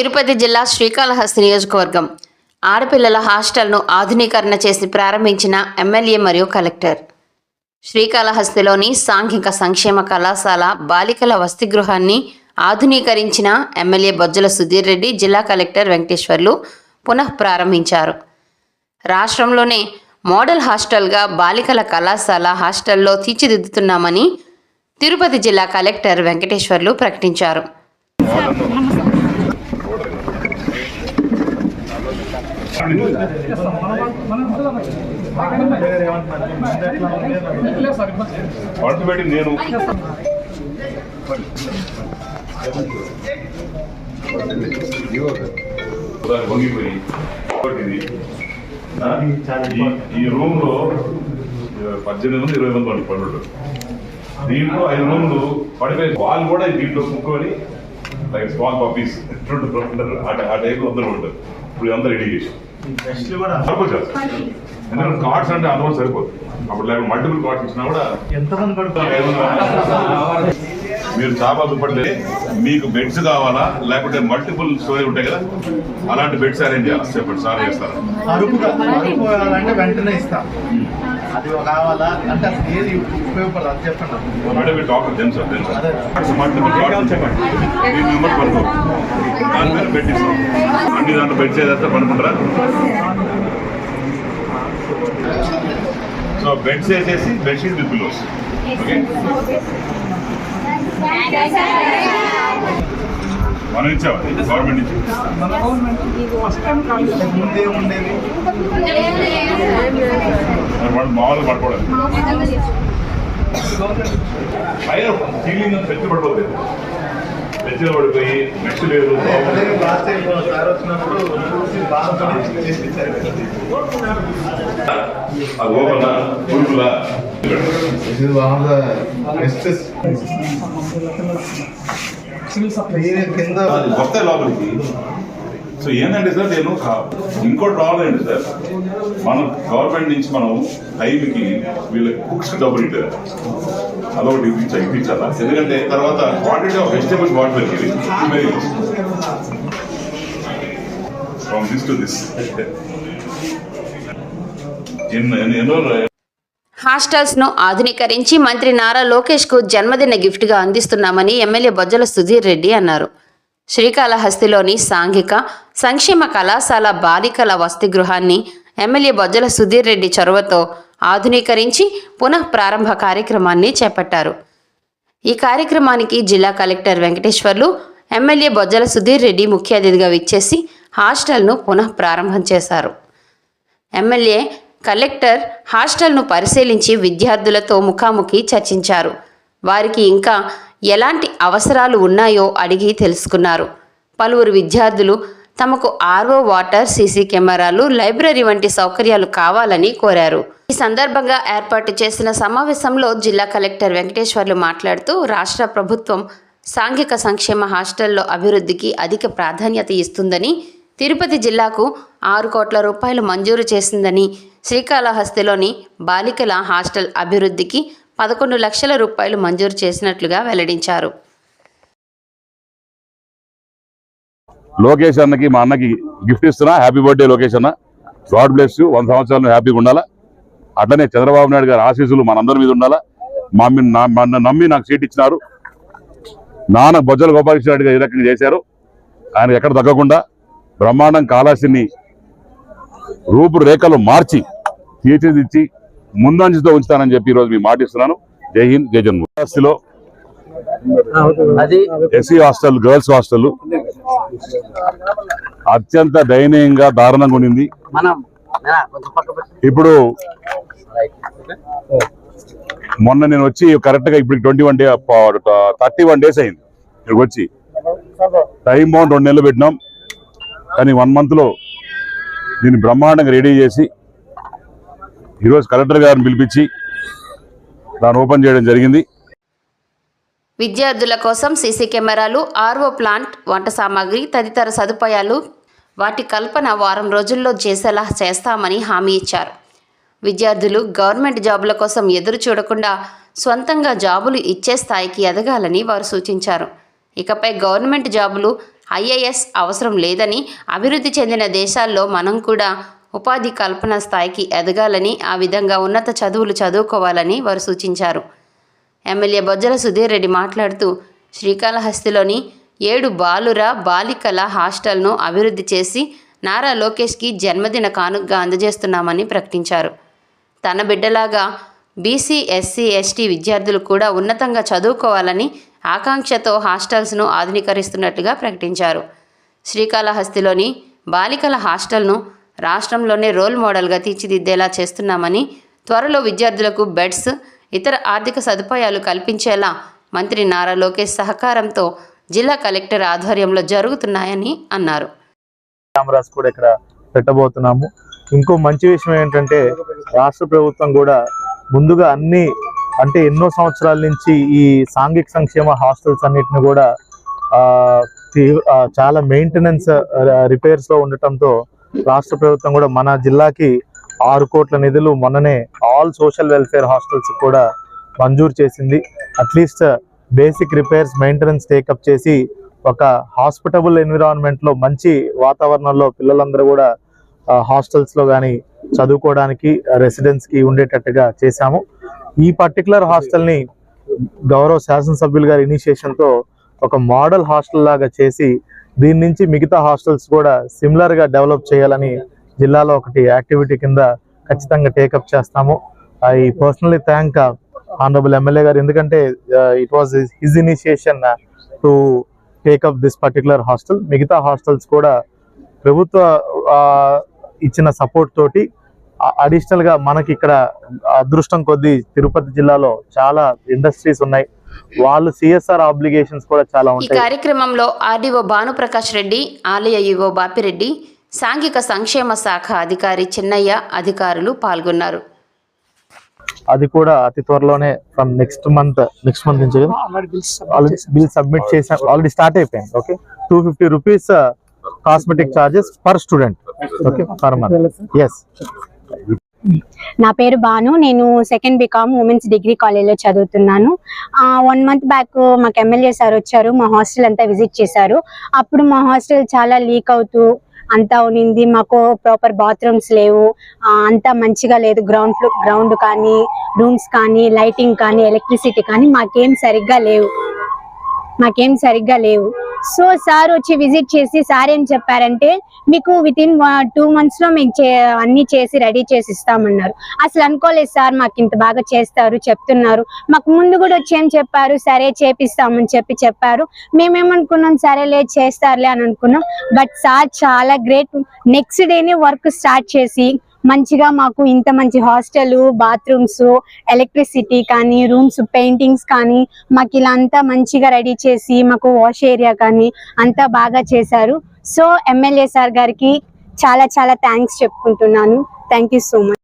తిరుపతి జిల్లా శ్రీకాళహస్తి నియోజకవర్గం. ఆడపిల్లల హాస్టల్ను ఆధునీకరణ చేసి ప్రారంభించిన ఎమ్మెల్యే మరియు కలెక్టర్. శ్రీకాళహస్తిలోని సాంఘిక సంక్షేమ కళాశాల బాలికల వసతి గృహాన్ని ఆధునీకరించిన ఎమ్మెల్యే బొజ్జల సుధీర్ రెడ్డి జిల్లా కలెక్టర్ వెంకటేశ్వర్లు పునః ప్రారంభించారు. రాష్ట్రంలోనే మోడల్ హాస్టల్గా బాలికల కళాశాల హాస్టల్లో తీర్చిదిద్దుతున్నామని తిరుపతి జిల్లా కలెక్టర్ వెంకటేశ్వర్లు ప్రకటించారు. ఆర్థోపెడిక్ నేను. ఈ- రూమ్లో పద్దెనిమిది మంది ఇరవై మంది పడి పండు దీంట్లో ఐదు రూమ్లు పడిపోయి వాళ్ళు కూడా దీంట్లో కుక్కొని లైక్ స్మాల్ పాపీస్ ఉంటారు ఆ- టైంలో అందరూ ఉంటారు. ఇప్పుడు అందరూ ఇడిగేషన్ ఎందుకంటే కార్డ్స్ అంటే అందులో సరిపోదు. అప్పుడు లేకపోతే మల్టిపుల్ కార్డ్స్ ఇచ్చినా కూడా ఎంతమంది మీరు చాలా దుప్పట్లే మీకు బెడ్స్ కావాలా? లేకపోతే మల్టిపుల్ స్టోరేజ్ ఉంటాయి కదా? అలాంటి బెడ్స్ అరేంజ్ చేయాలి? చెప్పండి సార్ చేస్తారు? అరుపుగా అరుపు అంటే వెంటనే ఇస్తాం. అది కావాలా? అంటే ఏది ఉపయోగపడదు అది చెప్పండి. డాక్టర్ తెలుసు. మల్టిపుల్ కార్డ్స్ చెప్పండి. మీ మెంబర్స్ పడుకో. దాని మీద బెడ్ ఇస్తాం. అన్ని దాంట్లో బెడ్స్ ఏదైతే పడుకుంటారా? సో బెడ్స్ వేసేసి బెడ్షీట్ విత్ ఓకే? మనం ఇచ్చామా గవర్నమెంట్ నుంచి? మామూలుగా పడుకోవడం పైన సీలింగ్ పెట్టి పడిపోతుంది పెచ్చిగా పడిపోయి నెక్స్ట్ లేదు అదే లాస్ట్ టైం సార్ వచ్చినప్పుడు చూసి బాగా చేసి ఇచ్చారు ఆ గోపన పురుగుల This is one of the bestest. దీని కింద అది వస్తాయి లోపలికి. సో ఏంటంటే సార్ నేను ఇంకోటి ప్రాబ్లం ఏంటి సార్. మన గవర్నమెంట్ నుంచి మనం టైంకి వీళ్ళకి కుక్స్ డబ్బులు ఇట్టారు అదొకటి ఇప్పించా ఇప్పించాలా? ఎందుకంటే తర్వాత క్వాంటిటీ ఆఫ్ వెజిటేబుల్స్ వాట్ పెరిగింది ఫ్రమ్ దిస్ టు దిస్ ఎన్నో హాస్టల్స్ను ఆధునీకరించి మంత్రి నారా లోకేష్కు జన్మదిన గిఫ్ట్గా అందిస్తున్నామని ఎమ్మెల్యే బొజ్జల సుధీర్ రెడ్డి అన్నారు. శ్రీకాళహస్తిలోని సాంఘిక సంక్షేమ కళాశాల బాలికల వసతి గృహాన్ని ఎమ్మెల్యే బొజ్జల సుధీర్ రెడ్డి చొరవతో ఆధునీకరించి పునః ప్రారంభ కార్యక్రమాన్ని చేపట్టారు. ఈ కార్యక్రమానికి జిల్లా కలెక్టర్ వెంకటేశ్వర్లు ఎమ్మెల్యే బొజ్జల సుధీర్ రెడ్డి ముఖ్య అతిథిగా విచ్చేసి హాస్టల్ను పునః ప్రారంభం చేశారు. ఎమ్మెల్యే కలెక్టర్ హాస్టల్ను పరిశీలించి విద్యార్థులతో ముఖాముఖి చర్చించారు. వారికి ఇంకా ఎలాంటి అవసరాలు ఉన్నాయో అడిగి తెలుసుకున్నారు. పలువురు విద్యార్థులు తమకు ఆర్ఓ వాటర్ సీసీ కెమెరాలు లైబ్రరీ వంటి సౌకర్యాలు కావాలని కోరారు. ఈ సందర్భంగా ఏర్పాటు చేసిన సమావేశంలో జిల్లా కలెక్టర్ వెంకటేశ్వర్లు మాట్లాడుతూ రాష్ట్ర ప్రభుత్వం సాంఘిక సంక్షేమ హాస్టల్లో అభివృద్ధికి అధిక ప్రాధాన్యత ఇస్తుందని తిరుపతి జిల్లాకు ఆరు కోట్ల రూపాయలు మంజూరు చేసిందని శ్రీకాళహస్తిలోని బాలికల హాస్టల్ అభివృద్ధికి పదకొండు లక్షల రూపాయలు మంజూరు చేసినట్లుగా వెల్లడించారు. లోకేష్ అన్నకి మా అన్నకి గిఫ్ట్ ఇస్తున్నా. హ్యాపీ బర్త్డే లోకేష్ అన్న. గాడ్ బ్లెస్ యూ వంద సంవత్సరాలు హ్యాపీగా ఉండాలా? అట్లనే చంద్రబాబు నాయుడు గారి ఆశీస్సులు మనందరి మీద ఉండాలా? మా నమ్మి నాకు సీట్ ఇచ్చినారు. నాన్న బొజ్జల గోపాలకృష్ణ రెడ్డి గారు ఏ రకంగా చేశారు. ఆయన ఎక్కడ తగ్గకుండా బ్రహ్మాండం కాళాసిని రూపురేఖలు మార్చి తీర్చిదిచ్చి ముందంజతో ఉంచుతానని చెప్పి ఈరోజు మీ మాట ఇస్తున్నాను. జై హింద్ జై జన్మ. లో ఎస్సీ హాస్టల్ గర్ల్స్ హాస్టల్ అత్యంత దయనీయంగా దారుణంగా ఉండింది. ఇప్పుడు మొన్న నేను వచ్చి కరెక్ట్గా ఇప్పుడు twenty one day thirty one days అయింది. ఇక్కడికి వచ్చి. టైం బౌండ్ రెండు నెలలు పెట్టినాం. కానీ వన్ మంత్లో దీన్ని బ్రహ్మాండంగా రెడీ చేసి ఈరోజు కలెక్టర్ గారిని పిలిపించి దాన్ని ఓపెన్ చేయడం జరిగింది. విద్యార్థుల కోసం సీసీ కెమెరాలు ఆర్ఓ ప్లాంట్ వంట సామాగ్రి తదితర సదుపాయాలు వాటి కల్పన వారం రోజుల్లో చేసేలా చేస్తామని హామీ ఇచ్చారు. విద్యార్థులు గవర్నమెంట్ జాబుల కోసం ఎదురు చూడకుండా సొంతంగా జాబులు ఇచ్చే స్థాయికి ఎదగాలని వారు సూచించారు. ఇకపై గవర్నమెంట్ జాబులు ఐఏఎస్ అవసరం లేదని అభివృద్ధి చెందిన దేశాల్లో మనం కూడా ఉపాధి కల్పన స్థాయికి ఎదగాలని ఆ విధంగా ఉన్నత చదువులు చదువుకోవాలని వారు సూచించారు. ఎమ్మెల్యే బొజ్జల సుధీర్ రెడ్డి మాట్లాడుతూ శ్రీకాళహస్తిలోని ఏడు బాలుర బాలికల హాస్టల్ను అభివృద్ధి చేసి నారా లోకేష్కి జన్మదిన కానుకగా అందజేస్తున్నామని ప్రకటించారు. తన బిడ్డలాగా బీసీ ఎస్సీ ఎస్టీ విద్యార్థులు కూడా ఉన్నతంగా చదువుకోవాలని ఆకాంక్షతో హాస్టల్స్ను ఆధునీకరిస్తున్నట్టుగా ప్రకటించారు. శ్రీకాళహస్తిలోని బాలికల హాస్టల్ను రాష్ట్రంలోనే రోల్ మోడల్గా తీర్చిదిద్దేలా చేస్తున్నామని త్వరలో విద్యార్థులకు బెడ్స్ ఇతర ఆర్థిక సదుపాయాలు కల్పించేలా మంత్రి నారా లోకేష్ సహకారంతో జిల్లా కలెక్టర్ ఆధ్వర్యంలో జరుగుతున్నాయని అన్నారు. కెమెరాస్ కూడా ఇక్కడ పెట్టబోతున్నాము. ఇంకో మంచి విషయం ఏంటంటే రాష్ట్ర ప్రభుత్వం కూడా ముందుగా అన్ని అంటే ఎన్నో సంవత్సరాల నుంచి ఈ సాంఘిక సంక్షేమ హాస్టల్స్ అన్నిటిని కూడా చాలా మెయింటెనెన్స్ రిపేర్స్లో ఉండటంతో రాష్ట్ర ప్రభుత్వం కూడా మన జిల్లాకి ఆరు కోట్ల నిధులు మొన్ననే ఆల్ సోషల్ వెల్ఫేర్ హాస్టల్స్ కూడా మంజూరు చేసింది. At least basic repairs maintenance take up చేసి ఒక హాస్పిటబుల్ ఎన్విరాన్మెంట్లో మంచి వాతావరణంలో పిల్లలందరూ కూడా హాస్టల్స్లో కానీ చదువుకోవడానికి రెసిడెన్స్కి ఉండేటట్టుగా చేశాము. ఈ పర్టికులర్ హాస్టల్ని గౌరవ శాసనసభ్యులు గారి ఇనిషియేషన్తో ఒక మోడల్ హాస్టల్ లాగా చేసి దీని నుంచి మిగతా హాస్టల్స్ కూడా సిమిలర్గా డెవలప్ చేయాలని జిల్లాలో ఒకటి యాక్టివిటీ కింద ఖచ్చితంగా టేకప్ చేస్తాము. I personally thank honourable MLA గారు. ఎందుకంటే it was his initiation to take up this particular hostel మిగతా హాస్టల్స్ కూడా ప్రభుత్వ ఇచ్చిన సపోర్ట్ తోటి అడిషనల్గా మనకి ఇక్కడ అదృష్టం కొద్దీ తిరుపతి జిల్లాలో చాలా ఇండస్ట్రీస్ ఉన్నాయి. వాళ్ళు సిఎస్ఆర్ ఆబ్లిగేషన్స్ కూడా చాలా ఈ ఉంటాయి. కార్యక్రమంలో ఆర్డీఓ భానుప్రకాష్ రెడ్డి ఆలయ ఈవో బాపిరెడ్డి సాంఘిక సంక్షేమ శాఖ అధికారి చిన్నయ్య అధికారులు పాల్గొన్నారు. అది కూడా అతి త్వరలోనే from next month next month నుంచి బిల్ సబ్మిట్ చేసాం ఆల్రెడీ స్టార్ట్ అయిపోయింది okay two fifty rupees cosmetic charges per student okay per month yes నా పేరు బాను. నేను సెకండ్ బీకామ్ ఉమెన్స్ డిగ్రీ కాలేజ్లో చదువుతున్నాను. వన్ మంత్ బ్యాక్ మాకు ఎమ్మెల్యే సార్ వచ్చారు. మా హాస్టల్ అంతా విజిట్ చేశారు. అప్పుడు మా హాస్టల్ చాలా లీక్ అవుతూ అంతా ఉన్నింది మాకు ప్రాపర్ బాత్రూమ్స్ లేవు. అంతా మంచిగా లేదు. గ్రౌండ్ ఫ్లో గ్రౌండ్ కానీ రూమ్స్ కానీ లైటింగ్ కానీ ఎలక్ట్రిసిటీ కానీ మాకేం సరిగ్గా లేవు. మాకేం సరిగ్గా లేవు. సో సార్ వచ్చి విజిట్ చేసి సార్ ఏం చెప్పారంటే మీకు విత్ ఇన్ టూ మంత్స్లో మీకు చే- అన్ని చేసి రెడీ చేసి ఇస్తామన్నారు. అసలు అనుకోలేదు సార్ మాకు ఇంత బాగా చేస్తారు చెప్తున్నారు. మాకు ముందు కూడా వచ్చి ఏం చెప్పారు? సరే చేపిస్తామని చెప్పి చెప్పారు. మేమేమనుకున్నాం? సరే సరేలే చేస్తారులే అని అనుకున్నాం. బట్ సార్ చాలా గ్రేట్. నెక్స్ట్ డేనే వర్క్ స్టార్ట్ చేసి మంచిగా మాకు ఇంత మంచి హాస్టల్ బాత్రూమ్స్ ఎలక్ట్రిసిటీ కానీ రూమ్స్ పెయింటింగ్స్ కానీ మాకు ఇలా అంతా మంచిగా రెడీ చేసి మాకు వాష్ ఏరియా కానీ అంతా బాగా చేశారు. సో ఎమ్మెల్యే సార్ గారికి చాలా చాలా థ్యాంక్స్ చెప్పుకుంటున్నాను. Thank you so much